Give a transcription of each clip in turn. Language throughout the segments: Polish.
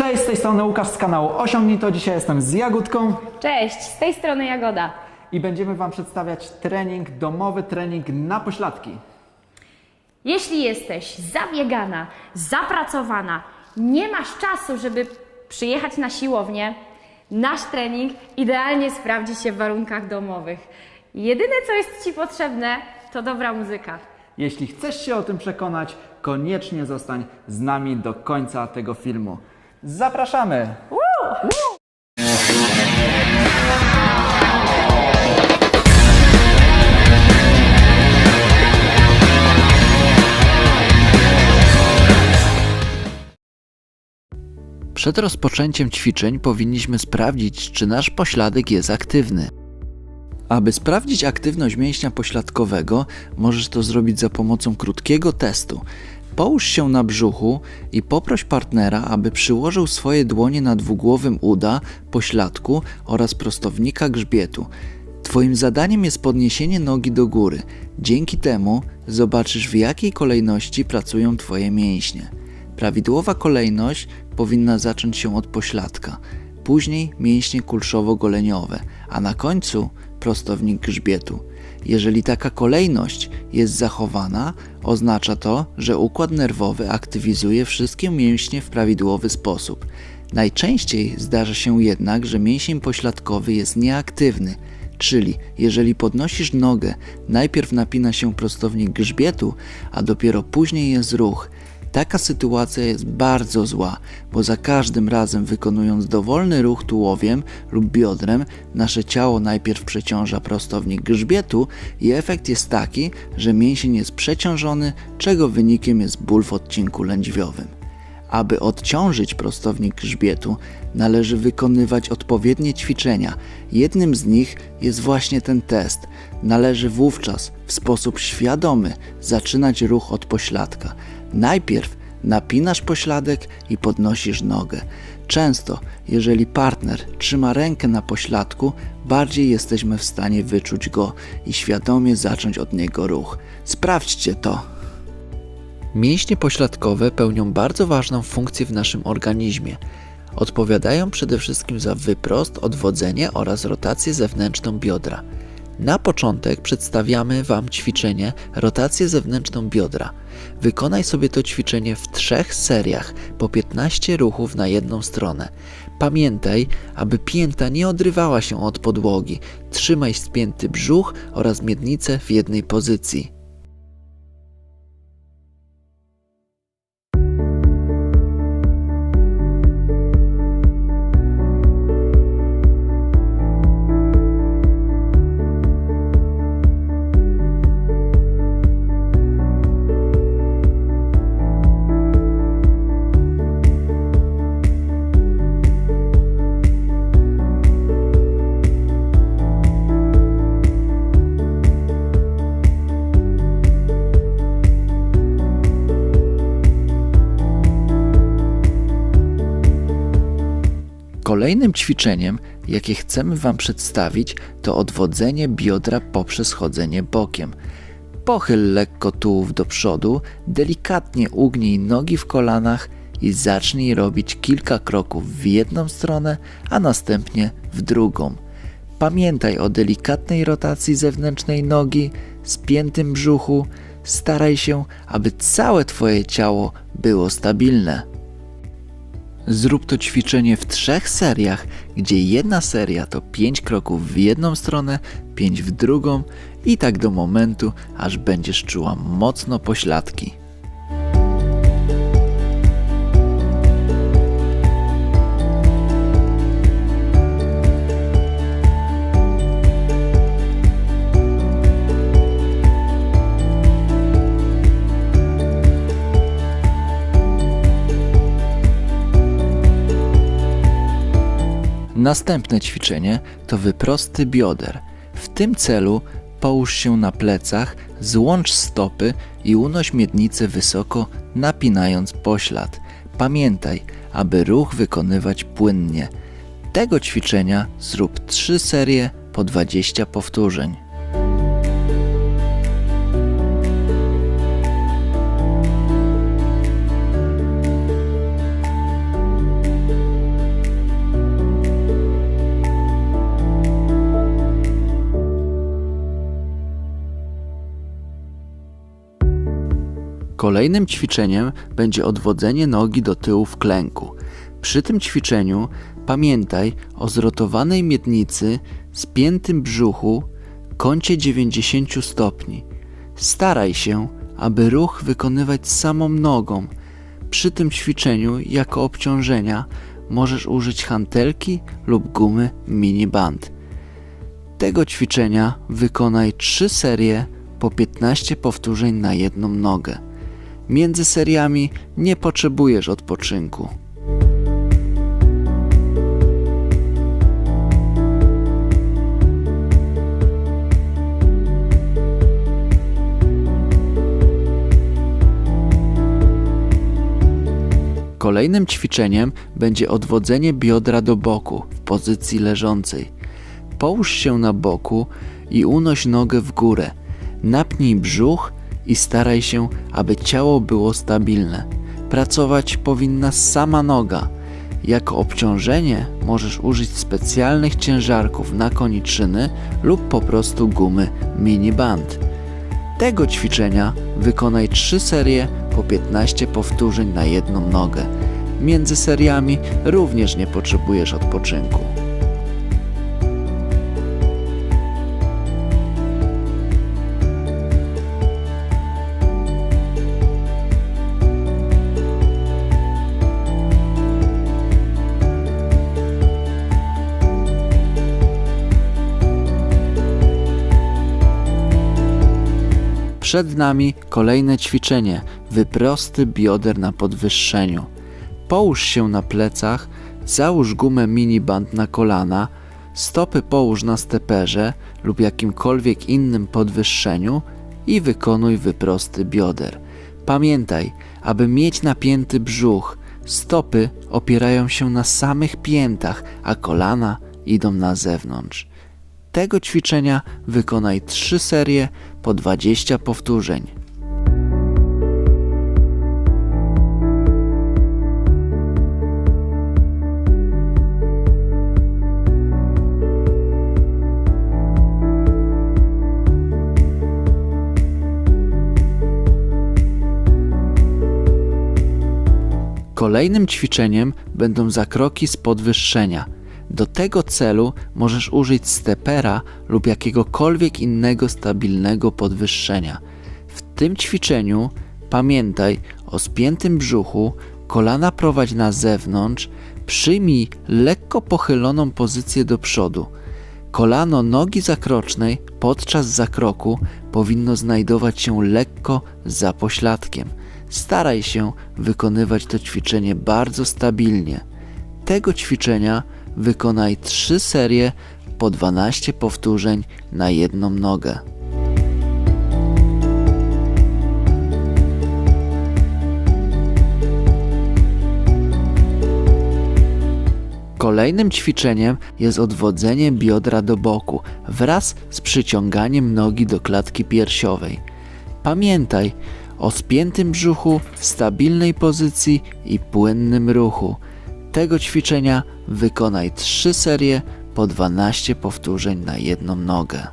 Cześć, z tej strony Łukasz z kanału Osiągnij to. Dzisiaj jestem z Jagódką Cześć, z tej strony Jagoda. i będziemy Wam przedstawiać trening, domowy trening na pośladki. Jeśli jesteś zabiegana, zapracowana, nie masz czasu, żeby przyjechać na siłownię, nasz trening idealnie sprawdzi się w warunkach domowych. Jedyne, co jest Ci potrzebne, to dobra muzyka. Jeśli chcesz się o tym przekonać, koniecznie zostań z nami do końca tego filmu. Zapraszamy! Przed rozpoczęciem ćwiczeń powinniśmy sprawdzić, czy nasz pośladek jest aktywny. Aby sprawdzić aktywność mięśnia pośladkowego, możesz to zrobić za pomocą krótkiego testu. Połóż się na brzuchu i poproś partnera, aby przyłożył swoje dłonie na dwugłowym uda, pośladku oraz prostownika grzbietu. Twoim zadaniem jest podniesienie nogi do góry. Dzięki temu zobaczysz, w jakiej kolejności pracują Twoje mięśnie. Prawidłowa kolejność powinna zacząć się od pośladka, później mięśnie kulszowo-goleniowe, a na końcu prostownik grzbietu. Jeżeli taka kolejność jest zachowana, oznacza to, że układ nerwowy aktywizuje wszystkie mięśnie w prawidłowy sposób. Najczęściej zdarza się jednak, że mięsień pośladkowy jest nieaktywny, czyli jeżeli podnosisz nogę, najpierw napina się prostownik grzbietu, a dopiero później jest ruch. Taka sytuacja jest bardzo zła, bo za każdym razem wykonując dowolny ruch tułowiem lub biodrem, nasze ciało najpierw przeciąża prostownik grzbietu i efekt jest taki, że mięsień jest przeciążony, czego wynikiem jest ból w odcinku lędźwiowym. Aby odciążyć prostownik grzbietu, należy wykonywać odpowiednie ćwiczenia. Jednym z nich jest właśnie ten test. Należy wówczas w sposób świadomy zaczynać ruch od pośladka. Najpierw napinasz pośladek i podnosisz nogę. Często, jeżeli partner trzyma rękę na pośladku, bardziej jesteśmy w stanie wyczuć go i świadomie zacząć od niego ruch. Sprawdźcie to. Mięśnie pośladkowe pełnią bardzo ważną funkcję w naszym organizmie. Odpowiadają przede wszystkim za wyprost, odwodzenie oraz rotację zewnętrzną biodra. Na początek przedstawiamy Wam ćwiczenie rotację zewnętrzną biodra. Wykonaj sobie to ćwiczenie w trzech seriach po 15 ruchów na jedną stronę. Pamiętaj, aby pięta nie odrywała się od podłogi. Trzymaj spięty brzuch oraz miednicę w jednej pozycji. Kolejnym ćwiczeniem, jakie chcemy Wam przedstawić, to odwodzenie biodra poprzez chodzenie bokiem. Pochyl lekko tułów do przodu, delikatnie ugnij nogi w kolanach i zacznij robić kilka kroków w jedną stronę, a następnie w drugą. Pamiętaj o delikatnej rotacji zewnętrznej nogi, spiętym brzuchu. Staraj się, aby całe Twoje ciało było stabilne. Zrób to ćwiczenie w trzech seriach, gdzie jedna seria to 5 kroków w jedną stronę, 5 w drugą i tak do momentu, aż będziesz czuła mocno pośladki. Następne ćwiczenie to wyprosty bioder. W tym celu połóż się na plecach, złącz stopy i unoś miednicę wysoko, napinając poślad. Pamiętaj, aby ruch wykonywać płynnie. Tego ćwiczenia zrób 3 serie po 20 powtórzeń. Kolejnym ćwiczeniem będzie odwodzenie nogi do tyłu w klęku. Przy tym ćwiczeniu pamiętaj o zrotowanej miednicy, spiętym brzuchu, kącie 90 stopni. Staraj się, aby ruch wykonywać samą nogą. Przy tym ćwiczeniu jako obciążenia możesz użyć hantelki lub gumy mini band. Tego ćwiczenia wykonaj 3 serie po 15 powtórzeń na jedną nogę. Między seriami nie potrzebujesz odpoczynku. Kolejnym ćwiczeniem będzie odwodzenie biodra do boku w pozycji leżącej. Połóż się na boku i unoś nogę w górę. Napnij brzuch i staraj się, aby ciało było stabilne. Pracować powinna sama noga. Jako obciążenie możesz użyć specjalnych ciężarków na koniczyny lub po prostu gumy mini band. Tego ćwiczenia wykonaj 3 serie po 15 powtórzeń na jedną nogę. Między seriami również nie potrzebujesz odpoczynku. Przed nami kolejne ćwiczenie wyprosty bioder na podwyższeniu. Połóż się na plecach, załóż gumę miniband na kolana, stopy połóż na steperze lub jakimkolwiek innym podwyższeniu i wykonuj wyprosty bioder. Pamiętaj, aby mieć napięty brzuch, stopy opierają się na samych piętach, a kolana idą na zewnątrz. Tego ćwiczenia wykonaj 3 serie po 20 powtórzeń. Kolejnym ćwiczeniem będą zakroki z podwyższenia. Do tego celu możesz użyć stepera lub jakiegokolwiek innego stabilnego podwyższenia. W tym ćwiczeniu pamiętaj o spiętym brzuchu, kolana prowadź na zewnątrz, przyjmij lekko pochyloną pozycję do przodu. Kolano nogi zakrocznej podczas zakroku powinno znajdować się lekko za pośladkiem. Staraj się wykonywać to ćwiczenie bardzo stabilnie. Tego ćwiczenia wykonaj 3 serie po 12 powtórzeń na jedną nogę. Kolejnym ćwiczeniem jest odwodzenie biodra do boku wraz z przyciąganiem nogi do klatki piersiowej. Pamiętaj o spiętym brzuchu, stabilnej pozycji i płynnym ruchu. Tego ćwiczenia wykonaj 3 serie po 12 powtórzeń na jedną nogę.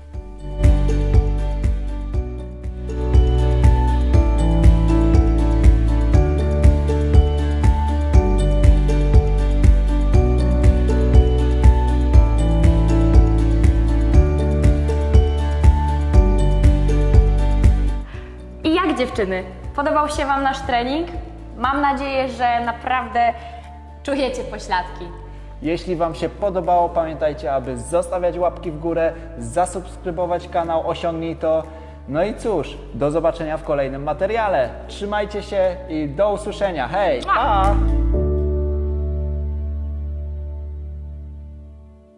I jak dziewczyny? Podobał się Wam nasz trening? Mam nadzieję, że naprawdę czujecie pośladki. Jeśli Wam się podobało, pamiętajcie, aby zostawiać łapki w górę, zasubskrybować kanał, osiągnij to. No i cóż, do zobaczenia w kolejnym materiale. Trzymajcie się i do usłyszenia. Hej! Pa!